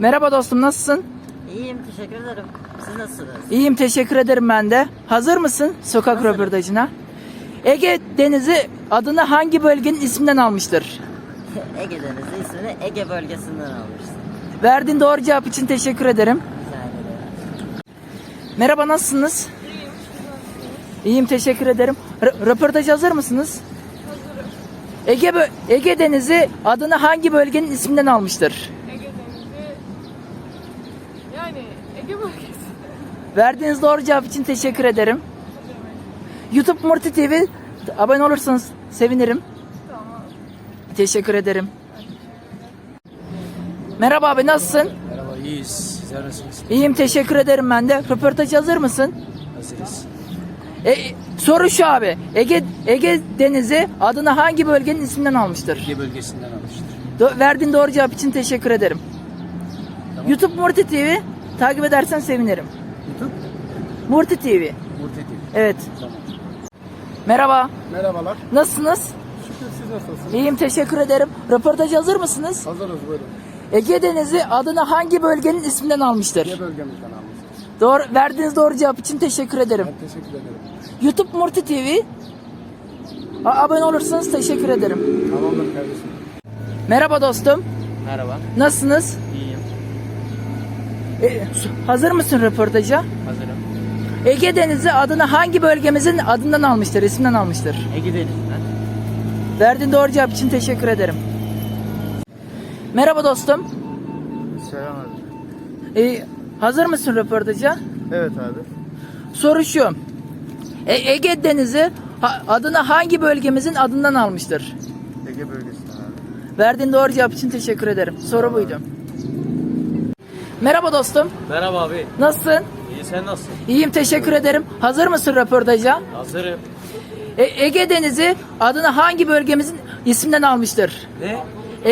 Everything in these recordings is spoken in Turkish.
Merhaba dostum nasılsın? İyiyim teşekkür ederim. Siz nasılsınız? İyiyim teşekkür ederim ben de. Hazır mısın sokak Hazırım. röportajına? Ege Denizi adını hangi bölgenin isminden almıştır? Ege Denizi ismini Ege bölgesinden almıştım. Verdiğin doğru cevap için teşekkür ederim. Rica ederim. Merhaba nasılsınız? İyiyim teşekkür ederim. R- röportaj hazır mısınız? Hazırım. Ege, Ege Denizi adını hangi bölgenin isminden almıştır? Ege Denizi Ege bölgesi. Verdiğiniz doğru cevap için teşekkür ederim. YouTube Murti TV abone olursanız sevinirim. Tamam. Teşekkür ederim. Merhaba abi nasılsın? Merhaba, iyiyiz. Sizler nasılsınız? İyiyim teşekkür ederim ben de. Röportaj hazır mısın? Hazırız. E, soru şu abi. Ege Ege Denizi adını hangi bölgenin isminden almıştır? Ege bölgesinden almıştır. Do- verdiğin doğru cevap için teşekkür ederim. YouTube Murti TV takip edersen sevinirim. YouTube? Murti TV. Murtedi. Evet. Tamam. Merhaba. Merhabalar. Nasılsınız? Şükür siz nasılsınız? İyiyim teşekkür ederim. Röportaj hazır mısınız? Hazırız buyurun. Ege Denizi adını hangi bölgenin isminden almıştır? Ege bölgemizden almışsınız. Doğru, verdiğiniz doğru cevap için teşekkür ederim. Ben teşekkür ederim. YouTube Murti TV. A- abone olursanız teşekkür ederim. Tamamdır kardeşim. Merhaba dostum. Merhaba, Nasılsınız? iyiyim. E, hazır mısın röportaja? Hazırım. Ege Denizi adını hangi bölgemizin adından almıştır, isminden almıştır? Ege Denizi'nden. Verdiğin doğru cevap için teşekkür ederim. Merhaba dostum. Selam abi. E, hazır mısın röportaja? Evet abi. Soru şu. E, Ege Denizi ha- adını hangi bölgemizin adından almıştır? Ege bölgesinden abi. Verdiğin doğru cevap için teşekkür ederim. Soru buydu. Merhaba dostum. Merhaba abi. Nasılsın? İyi sen nasılsın? İyiyim teşekkür ederim. Hazır mısın röportaja? Hazırım. E, Ege Denizi adını hangi bölgemizin isminden almıştır? Ne?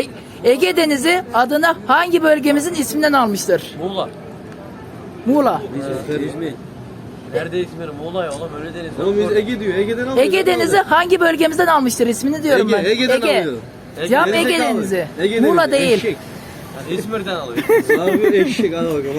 E, Ege Denizi adını hangi bölgemizin isminden almıştır? Muğla. Muğla. İzmir. Nerede İzmir? Muğla ya oğlum öyle deniz. Oğlum biz Ege diyor. Ege'den alıyor. Ege Denizi hangi bölgemizden almıştır ismini diyorum Ege, ben. Ege'den alıyor. Cevap Ege Ege zekalı. Denizi. Ege Muğla Denizi, değil. eşek. Yani İzmir'den alıyor. Abi eşek bakalım.